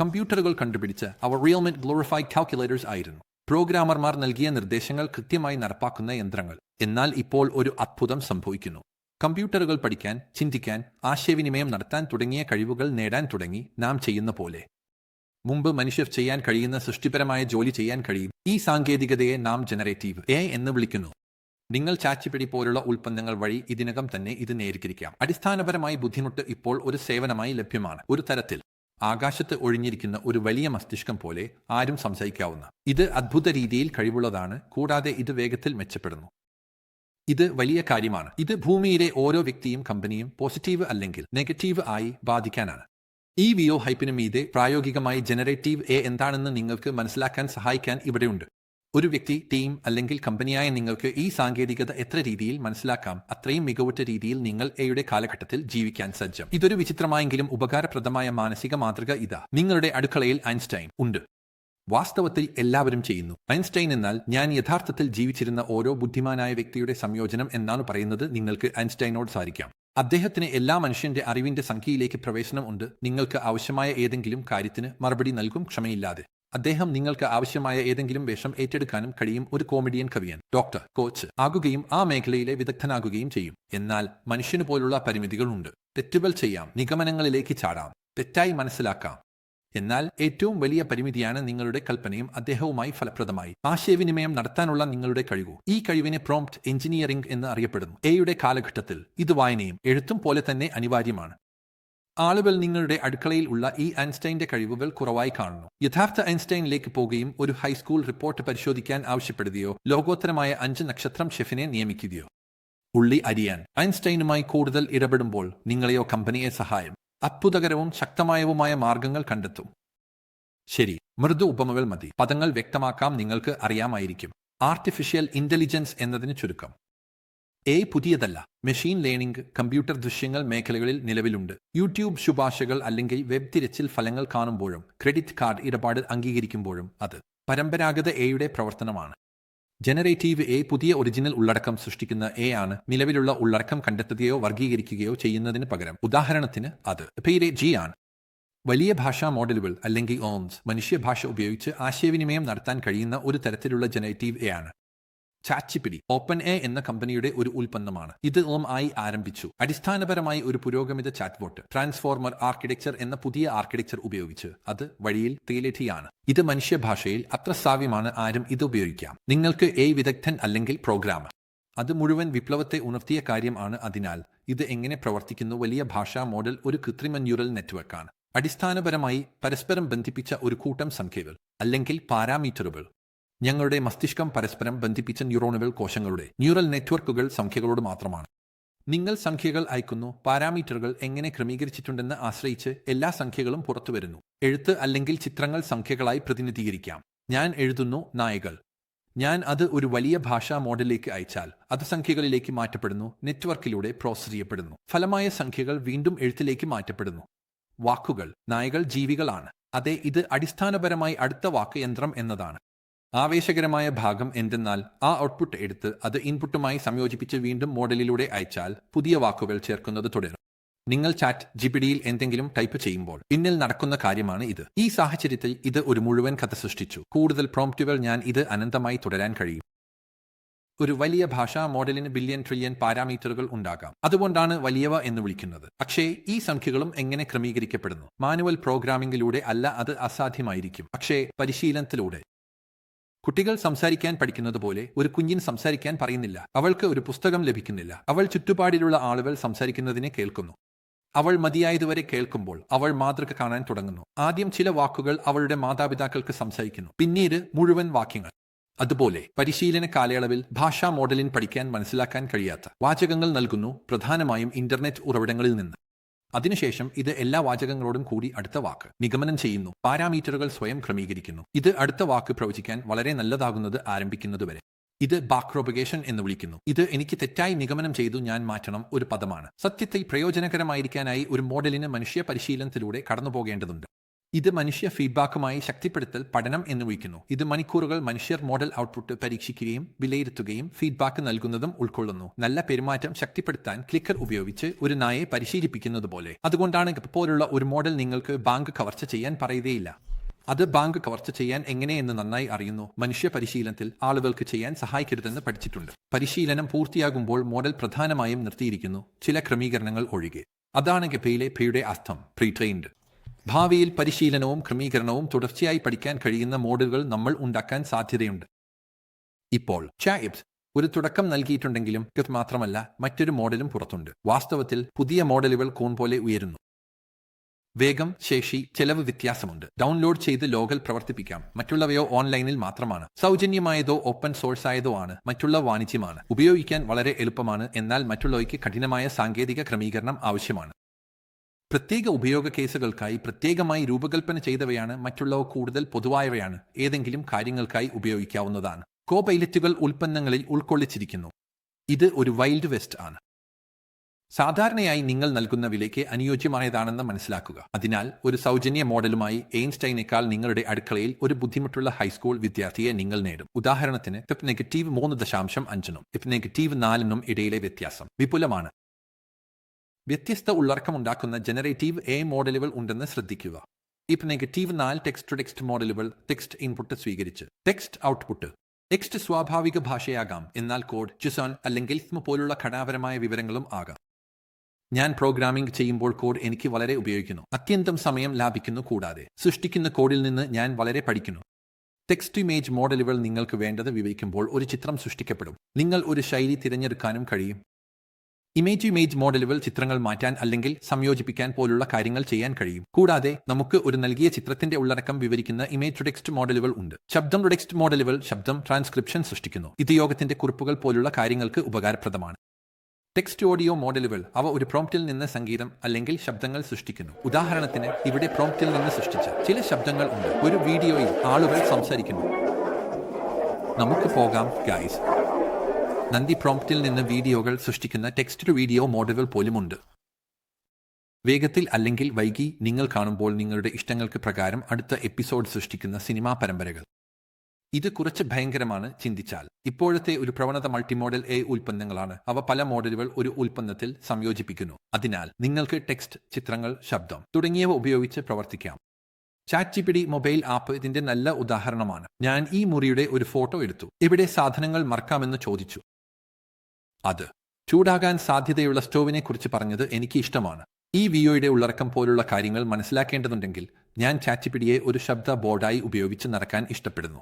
കമ്പ്യൂട്ടറുകൾ കണ്ടുപിടിച്ച് അവർ റിയൽമെന്റ് glorified calculators ആയിരുന്നു. പ്രോഗ്രാമർമാർ നൽകിയ നിർദ്ദേശങ്ങൾ കൃത്യമായി നടപ്പാക്കുന്ന യന്ത്രങ്ങൾ. എന്നാൽ ഇപ്പോൾ ഒരു അത്ഭുതം സംഭവിക്കുന്നു. കമ്പ്യൂട്ടറുകൾ പഠിക്കാൻ ചിന്തിക്കാൻ ആശയവിനിമയം നടത്താൻ തുടങ്ങിയ കഴിവുകൾ നേടാൻ തുടങ്ങി നാം ചെയ്യുന്ന പോലെ. മുമ്പ് മനുഷ്യർ ചെയ്യാൻ കഴിയുന്ന സൃഷ്ടിപരമായ ജോലി ചെയ്യാൻ കഴിയും. ഈ സാങ്കേതികതയെ നാം ജനറേറ്റീവ് എ എന്ന് വിളിക്കുന്നു. നിങ്ങൾ ചാച്ചിപ്പിടി പോലുള്ള ഉൽപ്പന്നങ്ങൾ വഴി ഇതിനകം തന്നെ ഇത് നേരിട്ടിരിക്കാം. അടിസ്ഥാനപരമായി ബുദ്ധിമുട്ട് ഇപ്പോൾ ഒരു സേവനമായി ലഭ്യമാണ്. ഒരു തരത്തിൽ ആകാശത്ത് ഒഴിഞ്ഞിരിക്കുന്ന ഒരു വലിയ മസ്തിഷ്കം പോലെ ആരും സംസാരിക്കാവുന്ന ഇത് അദ്ഭുത രീതിയിൽ കഴിവുള്ളതാണ് കൂടാതെ ഇത് വേഗത്തിൽ മെച്ചപ്പെടുന്നു. ഇത് വലിയ കാര്യമാണ്. ഇത് ഭൂമിയിലെ ഓരോ വ്യക്തിയും കമ്പനിയും പോസിറ്റീവ് അല്ലെങ്കിൽ നെഗറ്റീവ് ആയി ബാധിക്കാനാണ്. ഈ വിയോ ഹൈപ്പിനു മീതെ പ്രായോഗികമായി ജനറേറ്റീവ് എ എന്താണെന്ന് നിങ്ങൾക്ക് മനസ്സിലാക്കാൻ സഹായിക്കാൻ ഇവിടെയുണ്ട്. ഒരു വ്യക്തി ടീം അല്ലെങ്കിൽ കമ്പനിയായ നിങ്ങൾക്ക് ഈ സാങ്കേതികത എത്ര രീതിയിൽ മനസ്സിലാക്കാം അത്രയും മികവുറ്റ രീതിയിൽ നിങ്ങൾ എയുടെ കാലഘട്ടത്തിൽ ജീവിക്കാൻ സജ്ജം. ഇതൊരു വിചിത്രമായെങ്കിലും ഉപകാരപ്രദമായ മാനസിക മാതൃക ഇതാ. നിങ്ങളുടെ അടുക്കളയിൽ ഐൻസ്റ്റൈൻ ഉണ്ട്. വാസ്തവത്തിൽ എല്ലാവരും ചെയ്യുന്നു. ഐൻസ്റ്റൈൻ എന്നാൽ ഞാൻ യഥാർത്ഥത്തിൽ ജീവിച്ചിരുന്ന ഓരോ ബുദ്ധിമാനായ വ്യക്തിയുടെ സംയോജനം എന്നാണ് പറയുന്നത് നിങ്ങൾക്ക് ഐൻസ്റ്റൈനോട് സാധിക്കാം അദ്ദേഹത്തിന് എല്ലാ മനുഷ്യന്റെ അറിവിന്റെ സംഖ്യയിലേക്ക് പ്രവേശനം ഉണ്ട്. നിങ്ങൾക്ക് ആവശ്യമായ ഏതെങ്കിലും കാര്യത്തിന് മറുപടി നൽകും ക്ഷമയില്ലാതെ. അദ്ദേഹം നിങ്ങൾക്ക് ആവശ്യമായ ഏതെങ്കിലും വേഷം ഏറ്റെടുക്കാനും കഴിയും ഒരു കോമഡിയൻ കവിയൻ ഡോക്ടർ കോച്ച് ആകുകയും ആ മേഖലയിലെ വിദഗ്ധനാകുകയും ചെയ്യും. എന്നാൽ മനുഷ്യന് പോലുള്ള പരിമിതികളുണ്ട്. തെറ്റുകൾ ചെയ്യാം നിഗമനങ്ങളിലേക്ക് ചാടാം തെറ്റായി മനസ്സിലാക്കാം. എന്നാൽ ഏറ്റവും വലിയ പരിമിതിയാണ് നിങ്ങളുടെ കൽപ്പനയും അദ്ദേഹവുമായി ഫലപ്രദമായി. ആശയവിനിമയം നടത്താനുള്ള നിങ്ങളുടെ കഴിവു. ഈ കഴിവിനെ പ്രോംപ്റ്റ് എഞ്ചിനീയറിംഗ് എന്ന് അറിയപ്പെടുന്നു. എയുടെ കാലഘട്ടത്തിൽ ഇത് വായനയും എഴുത്തും പോലെ തന്നെ അനിവാര്യമാണ്. ആളുകൾ നിങ്ങളുടെ അടുക്കളയിൽ ഉള്ള ഈ ഐൻസ്റ്റൈന്റെ കഴിവുകൾ കുറവായി കാണുന്നു. യഥാർത്ഥ ഐൻസ്റ്റൈനിലേക്ക് പോകുകയും ഒരു ഹൈസ്കൂൾ റിപ്പോർട്ട് പരിശോധിക്കാൻ ആവശ്യപ്പെടുകയോ ലോകോത്തരമായ അഞ്ച് നക്ഷത്രം ഷെഫിനെ നിയമിക്കുകയോ. ഉള്ളി അരിയാൻ. ഐൻസ്റ്റൈനുമായി കൂടുതൽ ഇടപെടുമ്പോൾ നിങ്ങളെയോ കമ്പനിയെ സഹായം. അത്ഭുതകരവും ശക്തമായവുമായ മാർഗങ്ങൾ കണ്ടെത്തും. ശരി മൃദു ഉപമകൾ മതി. പദങ്ങൾ വ്യക്തമാക്കാം നിങ്ങൾക്ക് അറിയാമായിരിക്കും. ആർട്ടിഫിഷ്യൽ ഇന്റലിജൻസ് എന്നതിന് ചുരുക്കം. എ പുതിയതല്ല. മെഷീൻ ലേണിംഗ് കമ്പ്യൂട്ടർ ദൃശ്യങ്ങൾ മേഖലകളിൽ നിലവിലുണ്ട്. യൂട്യൂബ് ശുപാർശകൾ അല്ലെങ്കിൽ വെബ് തിരച്ചിൽ ഫലങ്ങൾ കാണുമ്പോഴും ക്രെഡിറ്റ് കാർഡ് ഇടപാട് അംഗീകരിക്കുമ്പോഴും അത് പരമ്പരാഗത എയുടെ പ്രവർത്തനമാണ്. ജനറേറ്റീവ് എ പുതിയ ഒറിജിനൽ ഉള്ളടക്കം സൃഷ്ടിക്കുന്ന എ ആണ് നിലവിലുള്ള ഉള്ളടക്കം കണ്ടെത്തുകയോ വർഗീകരിക്കുകയോ ചെയ്യുന്നതിന് പകരം. ഉദാഹരണത്തിന് അത് പേര് ജി ആണ്. വലിയ ഭാഷാ മോഡലുകൾ അല്ലെങ്കിൽ ഓൺസ് മനുഷ്യഭാഷ ഉപയോഗിച്ച് ആശയവിനിമയം നടത്താൻ കഴിയുന്ന ഒരു തരത്തിലുള്ള ജനറേറ്റീവ് എ ആണ്. ചാച്ചിപ്പിടി ഓപ്പൺ എ എന്ന കമ്പനിയുടെ ഒരു ഉൽപ്പന്നമാണ്. ഇത് ആയി ആരംഭിച്ചു. അടിസ്ഥാനപരമായി ഒരു പുരോഗമിത ചാറ്റ്ബോട്ട് ട്രാൻസ്ഫോർമർ ആർക്കിടെക്ചർ എന്ന പുതിയ ആർക്കിടെക്ചർ ഉപയോഗിച്ച് അത് വഴിയിൽ തേലിറ്റിയാണ് ഇത് മനുഷ്യഭാഷയിൽ അത്ര സാവ്യമാണ് ആരും ഇത് ഉപയോഗിക്കാം. നിങ്ങൾക്ക് എ വിദഗ്ധൻ അല്ലെങ്കിൽ പ്രോഗ്രാമർ. അത് മുഴുവൻ വിപ്ലവത്തെ ഉണർത്തിയ കാര്യമാണ് അതിനാൽ ഇത് എങ്ങനെ പ്രവർത്തിക്കുന്നു വലിയ ഭാഷാ മോഡൽ ഒരു കൃത്രിമ ന്യൂറൽ നെറ്റ്വർക്കാണ്. അടിസ്ഥാനപരമായി പരസ്പരം ബന്ധിപ്പിച്ച ഒരു കൂട്ടം സംഖ്യകൾ അല്ലെങ്കിൽ പാരാമീറ്ററുകൾ. ഞങ്ങളുടെ മസ്തിഷ്കം പരസ്പരം ബന്ധിപ്പിച്ച ന്യൂറോണുകൾ കോശങ്ങളുടെ ന്യൂറൽ നെറ്റ്വർക്കുകൾ സംഖ്യകളോട് മാത്രമാണ്. നിങ്ങൾ സംഖ്യകൾ അയക്കുന്നു പാരാമീറ്ററുകൾ എങ്ങനെ ക്രമീകരിച്ചിട്ടുണ്ടെന്ന് ആശ്രയിച്ച് എല്ലാ സംഖ്യകളും പുറത്തു വരുന്നു. എഴുത്ത് അല്ലെങ്കിൽ ചിത്രങ്ങൾ സംഖ്യകളായി പ്രതിനിധീകരിക്കാം. ഞാൻ എഴുതുന്നു നായകൾ. ഞാൻ അത് ഒരു വലിയ ഭാഷാ മോഡലിലേക്ക് അയച്ചാൽ അത് സംഖ്യകളിലേക്ക് മാറ്റപ്പെടുന്നു നെറ്റ്വർക്കിലൂടെ പ്രോസസ് ചെയ്യപ്പെടുന്നു. ഫലമായ സംഖ്യകൾ വീണ്ടും എഴുത്തിലേക്ക് മാറ്റപ്പെടുന്നു. വാക്കുകൾ. നായകൾ ജീവികളാണ്. അതെ ഇത് അടിസ്ഥാനപരമായി അടുത്ത വാക്ക് യന്ത്രം എന്നതാണ്. ആവേശകരമായ ഭാഗം എന്തെന്നാൽ ആ ഔട്ട്പുട്ട് എടുത്ത് അത് ഇൻപുട്ടുമായി സംയോജിപ്പിച്ച് വീണ്ടും മോഡലിലൂടെ അയച്ചാൽ പുതിയ വാക്കുകൾ ചേർക്കുന്നത് തുടരും. നിങ്ങൾ ചാറ്റ് ജിപിഡിയിൽ എന്തെങ്കിലും ടൈപ്പ് ചെയ്യുമ്പോൾ പിന്നിൽ നടക്കുന്ന കാര്യമാണ് ഇത്. ഈ സാഹചര്യത്തിൽ ഇത് ഒരു മുഴുവൻ കഥ സൃഷ്ടിച്ചു. കൂടുതൽ പ്രോംപ്റ്റുകൾ ഞാൻ ഇത് അനന്തമായി തുടരാൻ കഴിയും. ഒരു വലിയ ഭാഷാ മോഡലിന് ബില്യൺ ട്രില്യൺ പാരാമീറ്ററുകൾ ഉണ്ടാകാം. അതുകൊണ്ടാണ് വലിയവ എന്ന് വിളിക്കുന്നത്. പക്ഷേ ഈ സംഖ്യകളും എങ്ങനെ ക്രമീകരിക്കപ്പെടുന്നു? മാനുവൽ പ്രോഗ്രാമിംഗിലൂടെ അല്ല അത് അസാധ്യമായിരിക്കും. പക്ഷേ പരിശീലനത്തിലൂടെ. കുട്ടികൾ സംസാരിക്കാൻ പഠിക്കുന്നത് പോലെ ഒരു കുഞ്ഞിൻ സംസാരിക്കാൻ പറയുന്നില്ല. അവൾക്ക് ഒരു പുസ്തകം ലഭിക്കുന്നില്ല. അവൾ ചുറ്റുപാടിലുള്ള ആളുകൾ സംസാരിക്കുന്നതിനെ കേൾക്കുന്നു. അവൾ മതിയായതുവരെ കേൾക്കുമ്പോൾ അവൾ മാതൃക കാണാൻ തുടങ്ങുന്നു. ആദ്യം ചില വാക്കുകൾ അവളുടെ മാതാപിതാക്കൾക്ക് സംസാരിക്കുന്നു. പിന്നീട് മുഴുവൻ വാക്യങ്ങൾ. അതുപോലെ പരിശീലന കാലയളവിൽ ഭാഷാ മോഡലിൻ പഠിക്കാൻ മനസ്സിലാക്കാൻ കഴിയാത്ത വാചകങ്ങൾ നൽകുന്നു പ്രധാനമായും ഇന്റർനെറ്റ് ഉറവിടങ്ങളിൽ നിന്ന്. അതിനുശേഷം ഇത് എല്ലാ വാചകങ്ങളോടും കൂടി അടുത്ത വാക്ക്. നിഗമനം ചെയ്യുന്നു. പാരാമീറ്ററുകൾ സ്വയം ക്രമീകരിക്കുന്നു. ഇത് അടുത്ത വാക്ക് പ്രവചിക്കാൻ വളരെ നല്ലതാകുന്നത് ആരംഭിക്കുന്നതുവരെ ഇത് ബാക്രോപഗേഷൻ എന്ന് വിളിക്കുന്നു. ഇത് എനിക്ക് തെറ്റായി നിഗമനം ചെയ്തു ഞാൻ മാറ്റണം ഒരു പദമാണ്. സത്യത്തെ പ്രയോജനകരമായിരിക്കാനായി ഒരു മോഡലിന് മനുഷ്യ പരിശീലനത്തിലൂടെ കടന്നു പോകേണ്ടതുണ്ട് ഇത് മനുഷ്യ ഫീഡ്ബാക്കുമായി ശക്തിപ്പെടുത്തൽ പഠനം എന്ന് വിളിക്കുന്നു. ഇത് മണിക്കൂറുകൾ മനുഷ്യർ മോഡൽ ഔട്ട്പുട്ട് പരീക്ഷിക്കുകയും വിലയിരുത്തുകയും ഫീഡ്ബാക്ക് നൽകുന്നതും ഉൾക്കൊള്ളുന്നു. നല്ല പെരുമാറ്റം ശക്തിപ്പെടുത്താൻ ക്ലിക്കർ ഉപയോഗിച്ച് ഒരു നായെ പരിശീലിപ്പിക്കുന്നത് പോലെ. അതുകൊണ്ടാണ് പോലുള്ള ഒരു മോഡൽ നിങ്ങൾക്ക് ബാങ്ക് കവർച്ച ചെയ്യാൻ പറയുകയില്ല. അത് ബാങ്ക് കവർച്ച ചെയ്യാൻ എങ്ങനെയെന്ന് നന്നായി അറിയുന്നു. മനുഷ്യ പരിശീലനത്തിൽ ആളുകൾക്ക് ചെയ്യാൻ സഹായിക്കരുതെന്ന് പഠിച്ചിട്ടുണ്ട്. പരിശീലനം പൂർത്തിയാകുമ്പോൾ മോഡൽ പ്രധാനമായും നിർത്തിയിരിക്കുന്നു. ചില ക്രമീകരണങ്ങൾ ഒഴികെ. അതാണ് ഗപ്പയിലെ പേയുടെ അർത്ഥം. പ്രീ ട്രെയിൻഡ് ഭാവിയിൽ പരിശീലനവും ക്രമീകരണവും തുടർച്ചയായി പഠിക്കാൻ കഴിയുന്ന മോഡലുകൾ നമ്മൾ ഉണ്ടാക്കാൻ സാധ്യതയുണ്ട്. ഇപ്പോൾ ചായിബ്സ് ഒരു തുടക്കം നൽകിയിട്ടുണ്ടെങ്കിലും ഇത് മാത്രമല്ല മറ്റൊരു മോഡലും പുറത്തുണ്ട്. വാസ്തവത്തിൽ പുതിയ മോഡലുകൾ കോൺ പോലെ ഉയരുന്നു. വേഗം ശേഷി ചെലവ് വ്യത്യാസമുണ്ട്. ഡൗൺലോഡ് ചെയ്ത് ലോകൽ പ്രവർത്തിപ്പിക്കാം. മറ്റുള്ളവയോ ഓൺലൈനിൽ മാത്രമാണ്. സൗജന്യമായതോ ഓപ്പൺ സോഴ്സ് ആയതോ ആണ്. മറ്റുള്ള വാണിജ്യമാണ്. ഉപയോഗിക്കാൻ വളരെ എളുപ്പമാണ്. എന്നാൽ മറ്റുള്ളവയ്ക്ക് കഠിനമായ സാങ്കേതിക ക്രമീകരണം ആവശ്യമാണ്. പ്രത്യേക ഉപയോഗ കേസുകൾക്കായി പ്രത്യേകമായി രൂപകൽപ്പന ചെയ്തവയാണ് മറ്റുള്ളവ കൂടുതൽ പൊതുവായവയാണ്. ഏതെങ്കിലും കാര്യങ്ങൾക്കായി ഉപയോഗിക്കാവുന്നതാണ്. കോ പൈലറ്റുകൾ ഉൽപ്പന്നങ്ങളിൽ ഉൾക്കൊള്ളിച്ചിരിക്കുന്നു. ഇത് ഒരു വൈൽഡ് വെസ്റ്റ് ആണ്. സാധാരണയായി നിങ്ങൾ നൽകുന്ന വിലയ്ക്ക് അനുയോജ്യമായതാണെന്ന് മനസ്സിലാക്കുക. അതിനാൽ ഒരു സൗജന്യ മോഡലുമായി എയിൻസ്റ്റൈനേക്കാൾ നിങ്ങളുടെ അടുക്കളയിൽ ഒരു ബുദ്ധിമുട്ടുള്ള ഹൈസ്കൂൾ വിദ്യാർത്ഥിയെ നിങ്ങൾ നേടും. ഉദാഹരണത്തിന് ടിപ്പ് നെഗറ്റീവ് മൂന്ന് ദശാംശം അഞ്ചിനും ടിപ്പ് നെഗറ്റീവ് നാലിനും ഇടയിലെ വ്യത്യാസം വിപുലമാണ്. വ്യത്യസ്ത ഉള്ളടക്കമുണ്ടാക്കുന്ന ജനറേറ്റീവ് എ മോഡലുകൾ ഉണ്ടെന്ന് ശ്രദ്ധിക്കുക. ഇപ്പ് നെഗറ്റീവ് നാല് ടെക്സ്റ്റ് ടു ടെക്സ്റ്റ് മോഡലുകൾ ടെക്സ്റ്റ് ഇൻപുട്ട് സ്വീകരിച്ച് ടെക്സ്റ്റ് ഔട്ട്പുട്ട് ടെക്സ്റ്റ് സ്വാഭാവിക ഭാഷയാകാം എന്നാൽ കോഡ് ജിസോൺ അല്ലെങ്കിൽ പോലുള്ള ഘടനാപരമായ വിവരങ്ങളും ആകാം. ഞാൻ പ്രോഗ്രാമിംഗ് ചെയ്യുമ്പോൾ കോഡ് എനിക്ക് വളരെ ഉപയോഗിക്കുന്നു. അത്യന്തം സമയം ലാഭിക്കുന്നു കൂടാതെ സൃഷ്ടിക്കുന്ന കോഡിൽ നിന്ന് ഞാൻ വളരെ പഠിക്കുന്നു. ടെക്സ്റ്റ് ഇമേജ് മോഡലുകൾ നിങ്ങൾക്ക് വേണ്ടത് വിവരിക്കുമ്പോൾ ഒരു ചിത്രം സൃഷ്ടിക്കപ്പെടും. നിങ്ങൾ ഒരു ശൈലി തിരഞ്ഞെടുക്കാനും കഴിയും. ഇമേജ് ടു ഇമേജ് മോഡലുകൾ ചിത്രങ്ങൾ മാറ്റാൻ അല്ലെങ്കിൽ സംയോജിപ്പിക്കാൻ പോലുള്ള കാര്യങ്ങൾ ചെയ്യാൻ കഴിയും. കൂടാതെ നമുക്ക് ഒരു നൽകിയ ചിത്രത്തിന്റെ ഉള്ളടക്കം വിവരിക്കുന്ന ഇമേജ് ടു ടെക്സ്റ്റ് മോഡലുകൾ ഉണ്ട്. ശബ്ദം ടു ടെക്സ്റ്റ് മോഡലുകൾ ശബ്ദം ട്രാൻസ്ക്രിപ്ഷൻ സൃഷ്ടിക്കുന്നു. ഇത് യോഗത്തിന്റെ കുറിപ്പുകൾ പോലുള്ള കാര്യങ്ങൾക്ക് ഉപകാരപ്രദമാണ്. ടെക്സ്റ്റ് ഓഡിയോ മോഡലുകൾ അവ ഒരു പ്രോംപ്റ്റിൽ നിന്ന് സംഗീതം അല്ലെങ്കിൽ ശബ്ദങ്ങൾ സൃഷ്ടിക്കുന്നു. ഉദാഹരണത്തിന് ഇവിടെ പ്രോംപ്റ്റിൽ നിന്ന് സൃഷ്ടിച്ച ചില ശബ്ദങ്ങൾ ഉണ്ട്. ഒരു വീഡിയോയിൽ ആളുകൾ സംസാരിക്കുന്നു. നമുക്ക് പോകാം ഗൈസ് നന്ദി പ്രോംപ്റ്റിൽ നിന്ന് വീഡിയോകൾ സൃഷ്ടിക്കുന്ന ടെക്സ്റ്റ് വീഡിയോ മോഡലുകൾ പോലുമുണ്ട് വേഗത്തിൽ അല്ലെങ്കിൽ വൈകി നിങ്ങൾ കാണുമ്പോൾ നിങ്ങളുടെ ഇഷ്ടങ്ങൾക്ക് പ്രകാരം അടുത്ത എപ്പിസോഡ് സൃഷ്ടിക്കുന്ന സിനിമാ പരമ്പരകൾ. ഇത് കുറച്ച് ഭയങ്കരമാണ് ചിന്തിച്ചാൽ. ഇപ്പോഴത്തെ ഒരു പ്രവണത മൾട്ടിമോഡൽ എ ഉൽപ്പന്നങ്ങളാണ്. അവ പല മോഡലുകൾ ഒരു ഉൽപ്പന്നത്തിൽ സംയോജിപ്പിക്കുന്നു. അതിനാൽ നിങ്ങൾക്ക് ടെക്സ്റ്റ് ചിത്രങ്ങൾ ശബ്ദം തുടങ്ങിയവ ഉപയോഗിച്ച് പ്രവർത്തിക്കാം. ചാറ്റ് മൊബൈൽ ആപ്പ് ഇതിന്റെ നല്ല ഉദാഹരണമാണ്. ഞാൻ ഈ മുറിയുടെ ഒരു ഫോട്ടോ എടുത്തു. ഇവിടെ സാധനങ്ങൾ മറക്കാമെന്ന് ചോദിച്ചു. അത് ചൂടാകാൻ സാധ്യതയുള്ള സ്റ്റോവിനെ കുറിച്ച് പറഞ്ഞത് എനിക്ക് ഇഷ്ടമാണ്. ഈ വിയോയുടെ ഉള്ളടക്കം പോലുള്ള കാര്യങ്ങൾ മനസ്സിലാക്കേണ്ടതുണ്ടെങ്കിൽ ഞാൻ ചാറ്റിപ്പിടിയെ ഒരു ശബ്ദ ബോർഡായി ഉപയോഗിച്ച് നടക്കാൻ ഇഷ്ടപ്പെടുന്നു.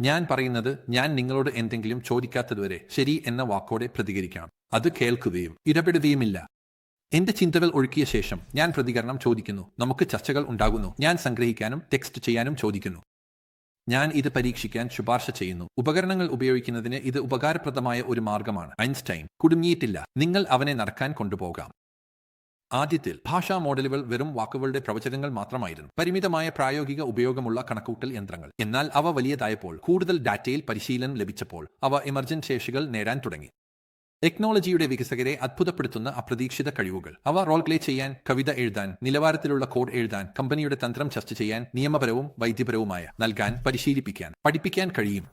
ഞാൻ പറയുന്നത് ഞാൻ നിങ്ങളോട് എന്തെങ്കിലും ചോദിക്കാത്തതുവരെ ശരി എന്ന വാക്കോടെ പ്രതികരിക്കാം അത് കേൾക്കുകയും ഇടപെടുകയുമില്ല. എന്റെ ചിന്തകൾ ഒഴുക്കിയ ശേഷം ഞാൻ പ്രതികരണം ചോദിക്കുന്നു. നമുക്ക് ചർച്ചകൾ ഉണ്ടാകുന്നു. ഞാൻ സംഗ്രഹിക്കാനും ടെക്സ്റ്റ് ചെയ്യാനും ചോദിക്കുന്നു. ഞാൻ ഇത് പരീക്ഷിക്കാൻ ശുപാർശ ചെയ്യുന്നു. ഉപകരണങ്ങൾ ഉപയോഗിക്കുന്നതിന് ഇത് ഉപകാരപ്രദമായ ഒരു മാർഗമാണ്. ഐൻസ്റ്റൈൻ. കുടുങ്ങിയിട്ടില്ല. നിങ്ങൾ അവനെ നടക്കാൻ കൊണ്ടുപോകാം. ആദ്യത്തിൽ ഭാഷാ മോഡലുകൾ വെറും വാക്കുകളുടെ പ്രവചനങ്ങൾ മാത്രമായിരുന്നു. പരിമിതമായ പ്രായോഗിക ഉപയോഗമുള്ള കണക്കൂട്ടൽ യന്ത്രങ്ങൾ. എന്നാൽ അവ വലിയതായപ്പോൾ കൂടുതൽ ഡാറ്റയിൽ പരിശീലനം ലഭിച്ചപ്പോൾ അവ എമർജന്റ് ശേഷികൾ നേടാൻ തുടങ്ങി. ടെക്നോളജിയുടെ വികസകരെ അത്ഭുതപ്പെടുത്തുന്ന അപ്രതീക്ഷിത കഴിവുകൾ. അവ റോൾ പ്ലേ ചെയ്യാൻ കവിത എഴുതാൻ നിലവാരത്തിലുള്ള കോഡ് എഴുതാൻ കമ്പനിയുടെ തന്ത്രം ചർച്ച ചെയ്യാൻ നിയമപരവും വൈദ്യപരവുമായ നൽകാൻ പരിശീലിപ്പിക്കാൻ പഠിപ്പിക്കാൻ കഴിയും.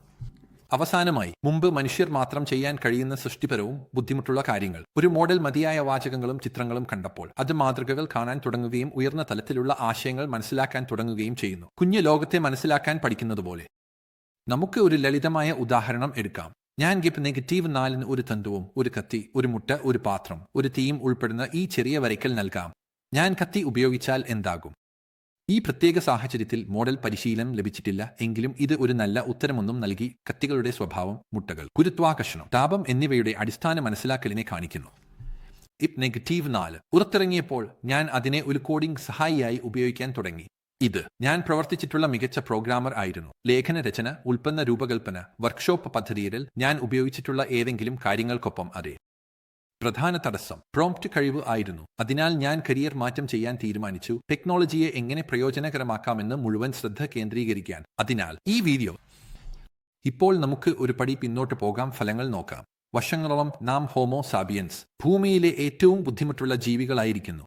അവസാനമായി മുമ്പ് മനുഷ്യർ മാത്രം ചെയ്യാൻ കഴിയുന്ന സൃഷ്ടിപരവും ബുദ്ധിമുട്ടുള്ള കാര്യങ്ങൾ. ഒരു മോഡൽ മതിയായ വാചകങ്ങളും ചിത്രങ്ങളും കണ്ടപ്പോൾ അത് മാതൃകകൾ കാണാൻ തുടങ്ങുകയും ഉയർന്ന തലത്തിലുള്ള ആശയങ്ങൾ മനസ്സിലാക്കാൻ തുടങ്ങുകയും ചെയ്യുന്നു. കുഞ്ഞു ലോകത്തെ മനസ്സിലാക്കാൻ പഠിക്കുന്നതുപോലെ. നമുക്ക് ഒരു ലളിതമായ ഉദാഹരണം എടുക്കാം. ഞാൻ ഗിപ്പ് നെഗറ്റീവ് നാലിന് ഒരു തന്തുവും ഒരു കത്തി ഒരു മുട്ട ഒരു പാത്രം ഒരു തീയും ഉൾപ്പെടുന്ന ഈ ചെറിയ വരയ്ക്കൽ നൽകാം. ഞാൻ കത്തി ഉപയോഗിച്ചാൽ എന്താകും? ഈ പ്രത്യേക സാഹചര്യത്തിൽ മോഡൽ പരിശീലനം ലഭിച്ചിട്ടില്ല എങ്കിലും ഇത് ഒരു നല്ല ഉത്തരമൊന്നും നൽകി കത്തികളുടെ സ്വഭാവം മുട്ടകൾ ഗുരുത്വാകർഷണം താപം എന്നിവയുടെ അടിസ്ഥാന മനസ്സിലാക്കലിനെ കാണിക്കുന്നു. ഇപ് നെഗറ്റീവ് നാല്. പുറത്തിറങ്ങിയപ്പോൾ ഞാൻ അതിനെ ഒരു കോഡിംഗ് സഹായിയായി ഉപയോഗിക്കാൻ തുടങ്ങി. ഇത്. ഞാൻ പ്രവർത്തിച്ചിട്ടുള്ള മികച്ച പ്രോഗ്രാമർ ആയിരുന്നു. ലേഖന രചന ഉൽപ്പന്ന രൂപകൽപ്പന വർക്ക്ഷോപ്പ് പദ്ധതിയിൽ ഞാൻ ഉപയോഗിച്ചിട്ടുള്ള ഏതെങ്കിലും കാര്യങ്ങൾക്കൊപ്പം അതെ. പ്രധാന തടസ്സം. പ്രോംപ്റ്റ് കഴിവ് ആയിരുന്നു. അതിനാൽ ഞാൻ കരിയർ മാറ്റം ചെയ്യാൻ തീരുമാനിച്ചു. ടെക്നോളജിയെ എങ്ങനെ പ്രയോജനകരമാക്കാമെന്ന് മുഴുവൻ ശ്രദ്ധ കേന്ദ്രീകരിക്കാൻ. അതിനാൽ ഈ വീഡിയോ ഇപ്പോൾ നമുക്ക് ഒരു പടി പിന്നോട്ട് പോകാം. ഫലങ്ങൾ നോക്കാം. വർഷങ്ങളോളം നാം ഹോമോ സാബിയൻസ് ഭൂമിയിലെ ഏറ്റവും ബുദ്ധിമുട്ടുള്ള ജീവികളായിരിക്കുന്നു.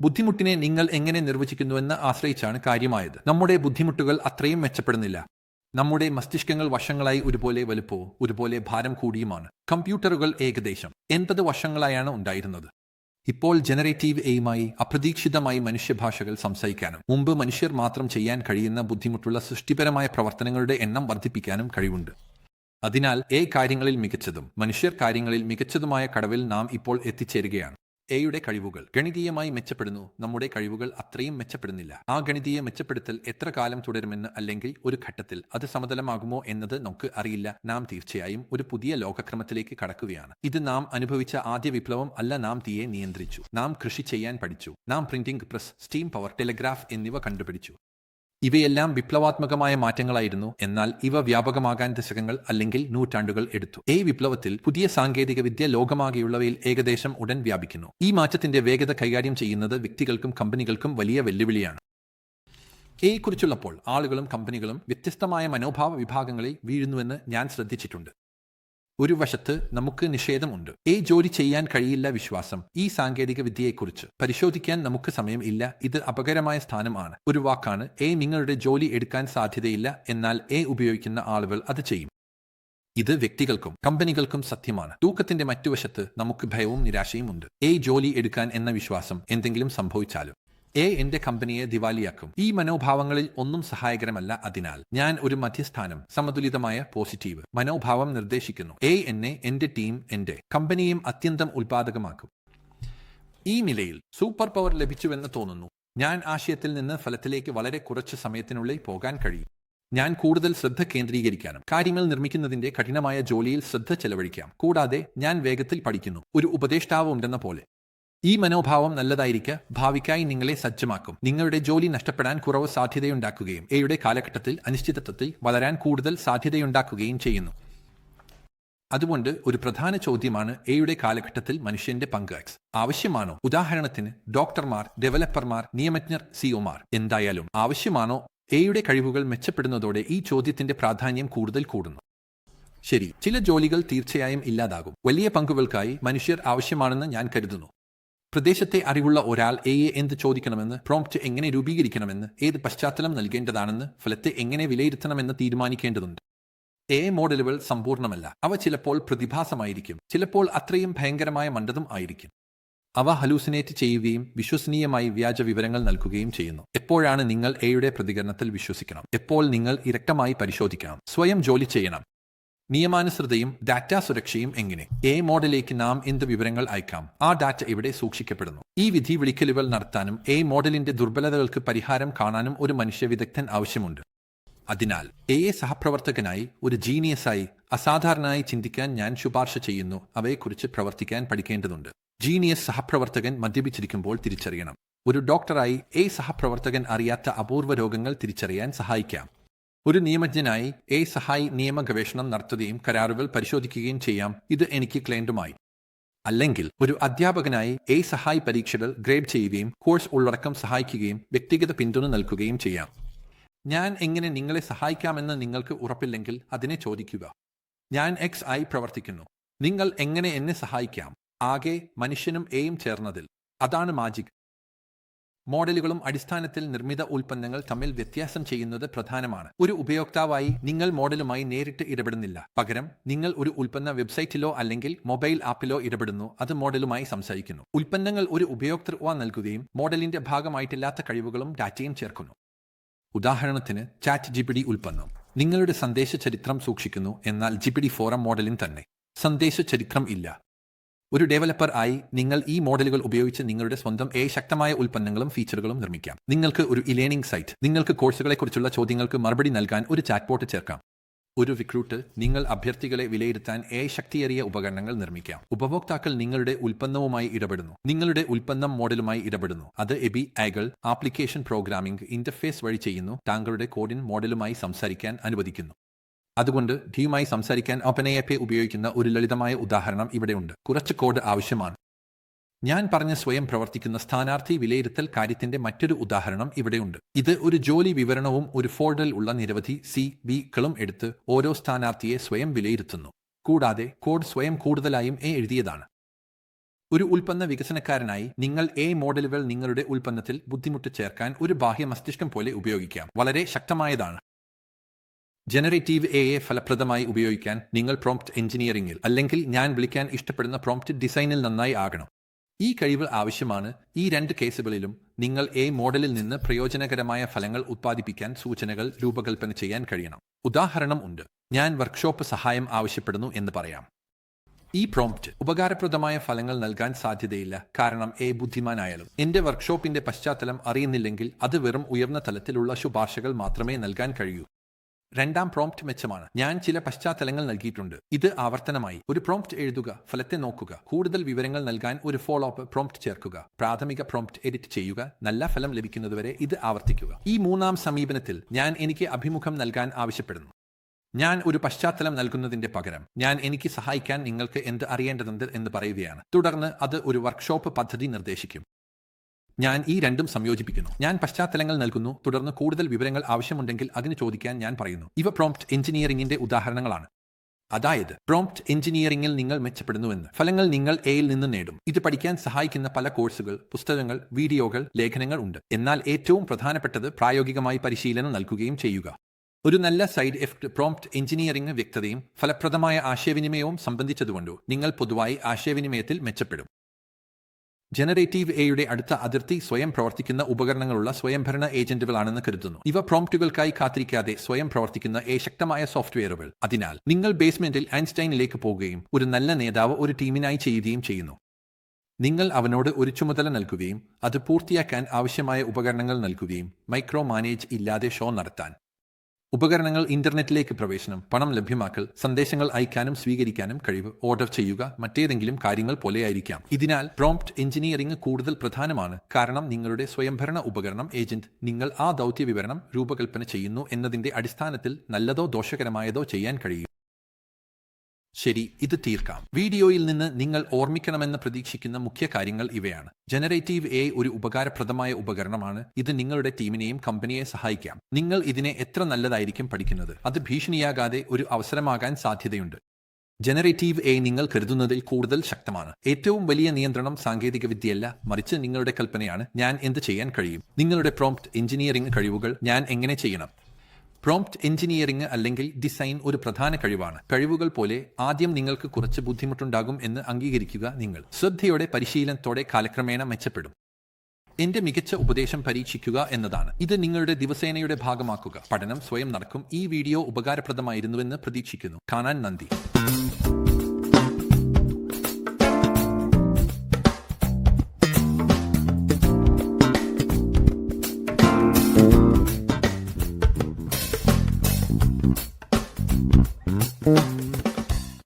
ബുദ്ധിമുട്ടിനെ നിങ്ങൾ എങ്ങനെ നിർവചിക്കുന്നുവെന്ന് ആശ്രയിച്ചാണ് കാര്യമായത്. നമ്മുടെ ബുദ്ധിമുട്ടുകൾ അത്രയും മെച്ചപ്പെടുന്നില്ല. നമ്മുടെ മസ്തിഷ്കങ്ങൾ വർഷങ്ങളായി ഒരുപോലെ വലുപ്പവും ഒരുപോലെ ഭാരം കൂടിയുമാണ്. കമ്പ്യൂട്ടറുകൾ ഏകദേശം എൺപത് വർഷങ്ങളായാണ് ഉണ്ടായിരുന്നത്. ഇപ്പോൾ ജനറേറ്റീവ് എയുമായി അപ്രതീക്ഷിതമായി മനുഷ്യഭാഷകൾ സംസാരിക്കാനും മുമ്പ് മനുഷ്യർ മാത്രം ചെയ്യാൻ കഴിയുന്ന ബുദ്ധിമുട്ടുള്ള സൃഷ്ടിപരമായ പ്രവർത്തനങ്ങളുടെ എണ്ണം വർദ്ധിപ്പിക്കാനും കഴിവുണ്ട്. അതിനാൽ എ കാര്യങ്ങളിൽ മികച്ചതും മനുഷ്യർ കാര്യങ്ങളിൽ മികച്ചതുമായ കടവിൽ നാം ഇപ്പോൾ എത്തിച്ചേരുകയാണ്. എയുടെ കഴിവുകൾ ഗണിതീയമായി മെച്ചപ്പെടുന്നു. നമ്മുടെ കഴിവുകൾ അത്രയും മെച്ചപ്പെടുന്നില്ല. ആ ഗണിതീയ മെച്ചപ്പെടുത്തൽ എത്ര കാലം തുടരുമെന്ന് അല്ലെങ്കിൽ ഒരു ഘട്ടത്തിൽ അത് സമതലമാകുമോ എന്നത് നമുക്ക് അറിയില്ല. നാം തീർച്ചയായും ഒരു പുതിയ ലോകക്രമത്തിലേക്ക് കടക്കുകയാണ്. ഇത് നാം അനുഭവിച്ച ആദ്യ വിപ്ലവം അല്ല. നാം തീയെ നിയന്ത്രിച്ചു. നാം കൃഷി ചെയ്യാൻ പഠിച്ചു. നാം printing press steam power telegraph എന്നിവ കണ്ടുപിടിച്ചു. ഇവയെല്ലാം വിപ്ലവാത്മകമായ മാറ്റങ്ങളായിരുന്നു. എന്നാൽ ഇവ വ്യാപകമാകാൻ ദശകങ്ങൾ അല്ലെങ്കിൽ നൂറ്റാണ്ടുകൾ എടുത്തു. ഈ വിപ്ലവത്തിൽ പുതിയ സാങ്കേതിക വിദ്യ ലോകമാകെയുള്ളവയിൽ ഏകദേശം ഉടൻ വ്യാപിക്കുന്നു. ഈ മാറ്റത്തിന്റെ വേഗത കൈകാര്യം ചെയ്യുന്നത് വ്യക്തികൾക്കും കമ്പനികൾക്കും വലിയ വെല്ലുവിളിയാണ്. എയെക്കുറിച്ചുള്ളപ്പോൾ ആളുകളും കമ്പനികളും വ്യത്യസ്തമായ മനോഭാവ വിഭാഗങ്ങളിൽ വീഴുന്നുവെന്ന് ഞാൻ ശ്രദ്ധിച്ചിട്ടുണ്ട്. ഒരു വശത്ത് നമുക്ക് നിഷേധമുണ്ട്. എ ജോലി ചെയ്യാൻ കഴിയില്ല വിശ്വാസം. ഈ സാങ്കേതിക വിദ്യയെക്കുറിച്ച് പരിശോധിക്കാൻ നമുക്ക് സമയം ഇല്ല. ഇത് അപകരമായ സ്ഥാനമാണ്. ഒരു വാക്കാണ് എ നിങ്ങളുടെ ജോലി എടുക്കാൻ സാധ്യതയില്ല. എന്നാൽ എ ഉപയോഗിക്കുന്ന ആളുകൾ അത് ചെയ്യും. ഇത് വ്യക്തികൾക്കും കമ്പനികൾക്കും സത്യമാണ്. തൂക്കത്തിന്റെ മറ്റു വശത്ത് നമുക്ക് ഭയവും നിരാശയും ഉണ്ട്. എ ജോലി എടുക്കാൻ എന്ന വിശ്വാസം എന്തെങ്കിലും സംഭവിച്ചാലും എ എന്റെ കമ്പനിയെ ദിവാലിയാക്കും. ഈ മനോഭാവങ്ങളിൽ ഒന്നും സഹായകരമല്ല അതിനാൽ. ഞാൻ ഒരു മധ്യസ്ഥാനം സമതുലിതമായ പോസിറ്റീവ് മനോഭാവം നിർദ്ദേശിക്കുന്നു. എ എന്നെ എന്റെ ടീം എന്റെ കമ്പനിയും അത്യന്തം ഉൽപാദകമാക്കും. ഈ നിലയിൽ സൂപ്പർ പവർ ലഭിച്ചുവെന്ന് തോന്നുന്നു. ഞാൻ ആശയത്തിൽ നിന്ന് ഫലത്തിലേക്ക് വളരെ കുറച്ച് സമയത്തിനുള്ളിൽ പോകാൻ കഴിയും. ഞാൻ കൂടുതൽ ശ്രദ്ധ കേന്ദ്രീകരിക്കാനും കാര്യങ്ങൾ നിർമ്മിക്കുന്നതിന്റെ കഠിനമായ ജോലിയിൽ ശ്രദ്ധ ചെലവഴിക്കാം. കൂടാതെ ഞാൻ വേഗത്തിൽ പഠിക്കുന്നു. ഒരു ഉപദേഷ്ടാവ് ഉണ്ടെന്ന പോലെ. ഈ മനോഭാവം നല്ലതായിരിക്കെ ഭാവിക്കായി നിങ്ങളെ സജ്ജമാക്കും. നിങ്ങളുടെ ജോലി നഷ്ടപ്പെടാൻ കുറവ് സാധ്യതയുണ്ടാക്കുകയും എയുടെ കാലഘട്ടത്തിൽ അനിശ്ചിതത്വത്തിൽ വളരാൻ കൂടുതൽ സാധ്യതയുണ്ടാക്കുകയും ചെയ്യുന്നു. അതുകൊണ്ട് ഒരു പ്രധാന ചോദ്യമാണ് എയുടെ കാലഘട്ടത്തിൽ മനുഷ്യന്റെ പങ്ക്. എക്സ് ആവശ്യമാണോ? ഉദാഹരണത്തിന് ഡോക്ടർമാർ ഡെവലപ്പർമാർ നിയമജ്ഞർ സിഒമാർ എന്തായാലും ആവശ്യമാണോ? എയുടെ കഴിവുകൾ മെച്ചപ്പെടുന്നതോടെ ഈ ചോദ്യത്തിന്റെ പ്രാധാന്യം കൂടുതൽ കൂടുന്നു. ശരി ചില ജോലികൾ തീർച്ചയായും ഇല്ലാതാകും. വലിയ പങ്കുകൾക്കായി മനുഷ്യർ ആവശ്യമാണെന്ന് ഞാൻ കരുതുന്നു. പ്രദേശത്തെ അറിവുള്ള ഒരാൾ എയെ എന്ത് ചോദിക്കണമെന്ന് പ്രോംപ്റ്റ് എങ്ങനെ രൂപീകരിക്കണമെന്ന് ഏത് പശ്ചാത്തലം നൽകേണ്ടതാണെന്ന് ഫലത്തെ എങ്ങനെ വിലയിരുത്തണമെന്ന് തീരുമാനിക്കേണ്ടതുണ്ട്. എ മോഡലുകൾ സമ്പൂർണമല്ല അവ ചിലപ്പോൾ പ്രതിഭാസമായിരിക്കും. ചിലപ്പോൾ അത്രയും ഭയങ്കരമായ മണ്ടതും ആയിരിക്കും. അവ ഹലൂസിനേറ്റ് ചെയ്യുകയും വിശ്വസനീയമായി വ്യാജ വിവരങ്ങൾ നൽകുകയും ചെയ്യുന്നു. എപ്പോഴാണ് നിങ്ങൾ എയുടെ പ്രതികരണത്തിൽ വിശ്വസിക്കണം? എപ്പോൾ നിങ്ങൾ ഇരട്ടമായി പരിശോധിക്കണം? സ്വയം ജോലി ചെയ്യണം. നിയമാനുസൃതയും ഡാറ്റ സുരക്ഷയും എങ്ങനെ? എ മോഡലിലേക്ക് നാം എന്ത് വിവരങ്ങൾ അയക്കാം? ആ ഡാറ്റ ഇവിടെ സൂക്ഷിക്കപ്പെടുന്നു? ഈ വിധി വിളിക്കലുകൾ നടത്താനും എ മോഡലിന്റെ ദുർബലതകൾക്ക് പരിഹാരം കാണാനും ഒരു മനുഷ്യ വിദഗ്ധൻ ആവശ്യമുണ്ട്. അതിനാൽ എ സഹപ്രവർത്തകനായി ഒരു ജീനിയസായി അസാധാരണമായി ചിന്തിക്കാൻ ഞാൻ ശുപാർശ ചെയ്യുന്നു. അവയെക്കുറിച്ച് പ്രവർത്തിക്കാൻ പഠിക്കേണ്ടതുണ്ട്. ജീനിയസ് സഹപ്രവർത്തകൻ മദ്യപിച്ചിരിക്കുമ്പോൾ തിരിച്ചറിയണം. ഒരു ഡോക്ടറായി എ സഹപ്രവർത്തകൻ അറിയാത്ത അപൂർവ രോഗങ്ങൾ തിരിച്ചറിയാൻ സഹായിക്കാം. ഒരു നിയമജ്ഞനായി എ സഹായി നിയമ ഗവേഷണം നടത്തുകയും കരാറുകൾ പരിശോധിക്കുകയും ചെയ്യാം. ഇത് എനിക്ക് ക്ലയന്റുമായി അല്ലെങ്കിൽ ഒരു അധ്യാപകനായി എ സഹായി പരീക്ഷകൾ ഗ്രേഡ് ചെയ്യുകയും കോഴ്സ് ഉള്ളടക്കം സഹായിക്കുകയും വ്യക്തിഗത പിന്തുണ നൽകുകയും ചെയ്യാം. ഞാൻ എങ്ങനെ നിങ്ങളെ സഹായിക്കാമെന്ന് നിങ്ങൾക്ക് ഉറപ്പില്ലെങ്കിൽ അതിനെ ചോദിക്കുക. ഞാൻ എക്സ് ആയി പ്രവർത്തിക്കുന്നു. നിങ്ങൾ എങ്ങനെ എന്നെ സഹായിക്കാം? ആകെ മനുഷ്യനും എയും ചേർന്നതിൽ. അതാണ് മാജിക് മോഡലുകളും അടിസ്ഥാനത്തിൽ നിർമ്മിത ഉൽപ്പന്നങ്ങൾ തമ്മിൽ വ്യത്യാസം ചെയ്യുന്നത് പ്രധാനമാണ്. ഒരു ഉപയോക്താവായി നിങ്ങൾ മോഡലുമായി നേരിട്ട് ഇടപെടുന്നില്ല. പകരം നിങ്ങൾ ഒരു ഉൽപ്പന്ന വെബ്സൈറ്റിലോ അല്ലെങ്കിൽ മൊബൈൽ ആപ്പിലോ ഇടപെടുന്നു അത് മോഡലുമായി സംസാരിക്കുന്നു. ഉൽപ്പന്നങ്ങൾ ഒരു ഉപയോക്തൃവ നൽകുകയും മോഡലിന്റെ ഭാഗമായിട്ടില്ലാത്ത കഴിവുകളും ഡാറ്റയും ചേർക്കുന്നു. ഉദാഹരണത്തിന് ചാറ്റ് ജിപിഡി ഉൽപ്പന്നം. നിങ്ങളുടെ സന്ദേശ ചരിത്രം സൂക്ഷിക്കുന്നു എന്നാൽ ജിപിഡി ഫോറം മോഡലിൻ തന്നെ. സന്ദേശ ചരിത്രം ഇല്ല. ഒരു ഡെവലപ്പർ ആയി നിങ്ങൾ ഈ മോഡലുകൾ ഉപയോഗിച്ച് നിങ്ങളുടെ സ്വന്തം എ ശക്തമായ ഉൽപ്പന്നങ്ങളും ഫീച്ചറുകളും നിർമ്മിക്കാം. നിങ്ങൾക്ക് ഒരു ഇലേണിംഗ് സൈറ്റ് നിങ്ങൾക്ക് കോഴ്സുകളെക്കുറിച്ചുള്ള ചോദ്യങ്ങൾക്ക് മറുപടി നൽകാൻ ഒരു ചാറ്റ്ബോട്ട് ചേർക്കാം. ഒരു റിക്രൂട്ട് നിങ്ങൾ അഭ്യർത്ഥികളെ വിലയിരുത്താൻ എ ശക്തിയേറിയ ഉപകരണങ്ങൾ നിർമ്മിക്കാം. ഉപഭോക്താക്കൾ നിങ്ങളുടെ ഉൽപ്പന്നവുമായി ഇടപെടുന്നു. നിങ്ങളുടെ ഉൽപ്പന്നം മോഡലുമായി ഇടപെടുന്നു. അത് എബി ആഗൾ ആപ്ലിക്കേഷൻ പ്രോഗ്രാമിംഗ് ഇന്റർഫേസ് വഴി ചെയ്യുന്നു. താങ്കളുടെ കോഡിൻ മോഡലുമായി സംസാരിക്കാൻ അനുവദിക്കുന്നു. അതുകൊണ്ട് ഡിയുമായി സംസാരിക്കാൻ ഓപ്പനേയപ്പെ ഉപയോഗിക്കുന്ന ഒരു ലളിതമായ ഉദാഹരണം ഇവിടെയുണ്ട്. കുറച്ച് കോഡ് ആവശ്യമാണ്. ഞാൻ പറഞ്ഞ സ്വയം പ്രവർത്തിക്കുന്ന സ്ഥാനാർത്ഥി വിലയിരുത്തൽ കാര്യത്തിന്റെ മറ്റൊരു ഉദാഹരണം ഇവിടെയുണ്ട്. ഇത് ഒരു ജോലി വിവരണവും ഒരു ഫോൾഡറിൽ ഉള്ള നിരവധി സി ബി കളും എടുത്ത് ഓരോ സ്ഥാനാർത്ഥിയെ സ്വയം വിലയിരുത്തുന്നു. കൂടാതെ കോഡ് സ്വയം കൂടുതലായും എ എഴുതിയതാണ്. ഒരു ഉൽപ്പന്ന വികസനക്കാരനായി നിങ്ങൾ എ മോഡലുകൾ നിങ്ങളുടെ ഉൽപ്പന്നത്തിൽ ബുദ്ധിമുട്ട് ചേർക്കാൻ ഒരു ബാഹ്യ മസ്തിഷ്കം പോലെ ഉപയോഗിക്കാം. വളരെ ശക്തമായതാണ്. ജനറേറ്റീവ് എ എ ഫലപ്രദമായി ഉപയോഗിക്കാൻ നിങ്ങൾ പ്രോംപ്റ്റ് എഞ്ചിനീയറിംഗിൽ അല്ലെങ്കിൽ ഞാൻ വിളിക്കാൻ ഇഷ്ടപ്പെടുന്ന പ്രോംപ്റ്റ് ഡിസൈനിൽ നന്നായി ആകണം. ഈ കഴിവ് ആവശ്യമാണ്. ഈ രണ്ട് കേസുകളിലും നിങ്ങൾ എ മോഡലിൽ നിന്ന് പ്രയോജനകരമായ ഫലങ്ങൾ ഉത്പാദിപ്പിക്കാൻ സൂചനകൾ രൂപകൽപ്പന ചെയ്യാൻ കഴിയണം. ഉദാഹരണം ഉണ്ട്. ഞാൻ വർക്ക്ഷോപ്പ് സഹായം ആവശ്യപ്പെടുന്നു എന്ന് പറയാം. ഈ പ്രോംപ്റ്റ് ഉപകാരപ്രദമായ ഫലങ്ങൾ നൽകാൻ സാധ്യതയില്ല. കാരണം എ ബുദ്ധിമാനായാലും. എന്റെ വർക്ക്ഷോപ്പിന്റെ പശ്ചാത്തലം അറിയുന്നില്ലെങ്കിൽ അത് വെറും ഉയർന്ന തലത്തിലുള്ള ശുപാർശകൾ മാത്രമേ നൽകാൻ കഴിയൂ. രണ്ടാം പ്രോംപ്റ്റ് മെച്ചമാണ്. ഞാൻ ചില പശ്ചാത്തലങ്ങൾ നൽകിയിട്ടുണ്ട്. ഇത് ആവർത്തനമായി. ഒരു പ്രോംപ്റ്റ് എഴുതുക ഫലത്തെ നോക്കുക കൂടുതൽ വിവരങ്ങൾ നൽകാൻ ഒരു ഫോളോ അപ്പ് പ്രോംപ്റ്റ് ചേർക്കുക പ്രാഥമിക പ്രോംപ്റ്റ് എഡിറ്റ് ചെയ്യുക നല്ല ഫലം ലഭിക്കുന്നതുവരെ ഇത് ആവർത്തിക്കുക. ഈ മൂന്നാം സമീപനത്തിൽ ഞാൻ എനിക്ക് അഭിമുഖം നൽകാൻ ആവശ്യപ്പെടുന്നു. ഞാൻ ഒരു പശ്ചാത്തലം നൽകുന്നതിന്റെ പകരം ഞാൻ എനിക്ക് സഹായിക്കാൻ നിങ്ങൾക്ക് എന്ത് അറിയേണ്ടതുണ്ട് എന്ന് പറയുകയാണ്. തുടർന്ന് അത് ഒരു വർക്ക്ഷോപ്പ് പദ്ധതി നിർദ്ദേശിക്കും. ഞാൻ ഈ രണ്ടും സംയോജിപ്പിക്കുന്നു. ഞാൻ പശ്ചാത്തലങ്ങൾ നൽകുന്നു തുടർന്ന് കൂടുതൽ വിവരങ്ങൾ ആവശ്യമുണ്ടെങ്കിൽ അതിന് ചോദിക്കാൻ ഞാൻ പറയുന്നു. ഇവ പ്രോംപ്റ്റ് എഞ്ചിനീയറിംഗിന്റെ ഉദാഹരണങ്ങളാണ്. അതായത് പ്രോംപ്റ്റ് എഞ്ചിനീയറിംഗിൽ നിങ്ങൾ മെച്ചപ്പെടുന്നുവെന്ന്. ഫലങ്ങൾ നിങ്ങൾ എയിൽ നിന്ന് നേടും. ഇത് പഠിക്കാൻ സഹായിക്കുന്ന പല കോഴ്സുകൾ പുസ്തകങ്ങൾ വീഡിയോകൾ ലേഖനങ്ങൾ ഉണ്ട്. എന്നാൽ ഏറ്റവും പ്രധാനപ്പെട്ടത് പ്രായോഗികമായി പരിശീലനം നൽകുകയും ചെയ്യുക. ഒരു നല്ല സൈഡ് എഫക്ട് പ്രോംപ്റ്റ് എഞ്ചിനീയറിംഗ് വ്യക്തതയും ഫലപ്രദമായ ആശയവിനിമയവും സംബന്ധിച്ചതുകൊണ്ട് നിങ്ങൾ പൊതുവായി ആശയവിനിമയത്തിൽ മെച്ചപ്പെടും. ജനറേറ്റീവ് എയുടെ അടുത്ത അതിർത്തി സ്വയം പ്രവർത്തിക്കുന്ന ഉപകരണങ്ങളുള്ള സ്വയംഭരണ ഏജന്റുകളാണെന്ന് കരുതുന്നു. ഇവ പ്രോംപ്റ്റുകൾക്കായി കാത്തിരിക്കാതെ സ്വയം പ്രവർത്തിക്കുന്ന എ ശക്തമായ സോഫ്റ്റ്വെയറുകൾ. അതിനാൽ നിങ്ങൾ ബേസ്മെന്റിൽ ഐൻസ്റ്റൈനിലേക്ക് പോവുകയും ഒരു നല്ല നേതാവ് ഒരു ടീമിനായി ചെയ്യുകയും ചെയ്യുന്നു. നിങ്ങൾ അവനോട് ഒരു ചുമതല നൽകുകയും അത് പൂർത്തിയാക്കാൻ ആവശ്യമായ ഉപകരണങ്ങൾ നൽകുകയും മൈക്രോ മാനേജ് ഇല്ലാതെ ഷോ നടത്താൻ. ഉപകരണങ്ങൾ ഇന്റർനെറ്റിലേക്ക് പ്രവേശനം പണം ലഭ്യമാക്കൽ സന്ദേശങ്ങൾ അയക്കാനും സ്വീകരിക്കാനും കഴിവ് ഓർഡർ ചെയ്യുക മറ്റേതെങ്കിലും കാര്യങ്ങൾ പോലെയായിരിക്കാം. ഇതിനാൽ പ്രോംപ്റ്റ് എഞ്ചിനീയറിംഗ് കൂടുതൽ പ്രധാനമാണ്. കാരണം നിങ്ങളുടെ സ്വയംഭരണ ഉപകരണം ഏജന്റ് നിങ്ങൾ ആ ദൗത്യ വിവരണം രൂപകൽപ്പന ചെയ്യുന്നു എന്നതിന്റെ അടിസ്ഥാനത്തിൽ നല്ലതോ ദോഷകരമായതോ ചെയ്യാൻ കഴിയും. ശരി ഇത് തീർക്കാം. വീഡിയോയിൽ നിന്ന് നിങ്ങൾ ഓർമ്മിക്കണമെന്ന് പ്രതീക്ഷിക്കുന്ന മുഖ്യ കാര്യങ്ങൾ ഇവയാണ്. ജനറേറ്റീവ് എ ഒരു ഉപകാരപ്രദമായ ഉപകരണമാണ്. ഇത് നിങ്ങളുടെ ടീമിനെയും കമ്പനിയെ സഹായിക്കാം. നിങ്ങൾ ഇതിനെ എത്ര നല്ലതായിരിക്കും പഠിക്കുന്നത്? അത് ഭീഷണിയാകാതെ ഒരു അവസരമാകാൻ സാധ്യതയുണ്ട്. ജനറേറ്റീവ് എ നിങ്ങൾ കരുതുന്നതിൽ കൂടുതൽ ശക്തമാണ്. ഏറ്റവും വലിയ നിയന്ത്രണം സാങ്കേതിക വിദ്യയല്ല മറിച്ച് നിങ്ങളുടെ കൽപ്പനയാണ് ഞാൻ എന്ത് ചെയ്യാൻ കഴിയും. നിങ്ങളുടെ പ്രോംപ്റ്റ് എഞ്ചിനീയറിംഗ് കഴിവുകൾ ഞാൻ എങ്ങനെ ചെയ്യണം? പ്രോംപ്റ്റ് എഞ്ചിനീയറിംഗ് അല്ലെങ്കിൽ ഡിസൈൻ ഒരു പ്രധാന കഴിവാണ്. കഴിവുകൾ പോലെ ആദ്യം നിങ്ങൾക്ക് കുറച്ച് ബുദ്ധിമുട്ടുണ്ടാകും എന്ന് അംഗീകരിക്കുക നിങ്ങൾ. ശ്രദ്ധയോടെ പരിശീലനത്തോടെ കാലക്രമേണ മെച്ചപ്പെടും. എന്റെ മികച്ച ഉപദേശം പരീക്ഷിക്കുക എന്നതാണ്. ഇത് നിങ്ങളുടെ ദിവസേനയുടെ ഭാഗമാക്കുക. പഠനം സ്വയം നടക്കും. ഈ വീഡിയോ ഉപകാരപ്രദമായിരുന്നുവെന്ന് പ്രതീക്ഷിക്കുന്നു. കാണാൻ നന്ദി.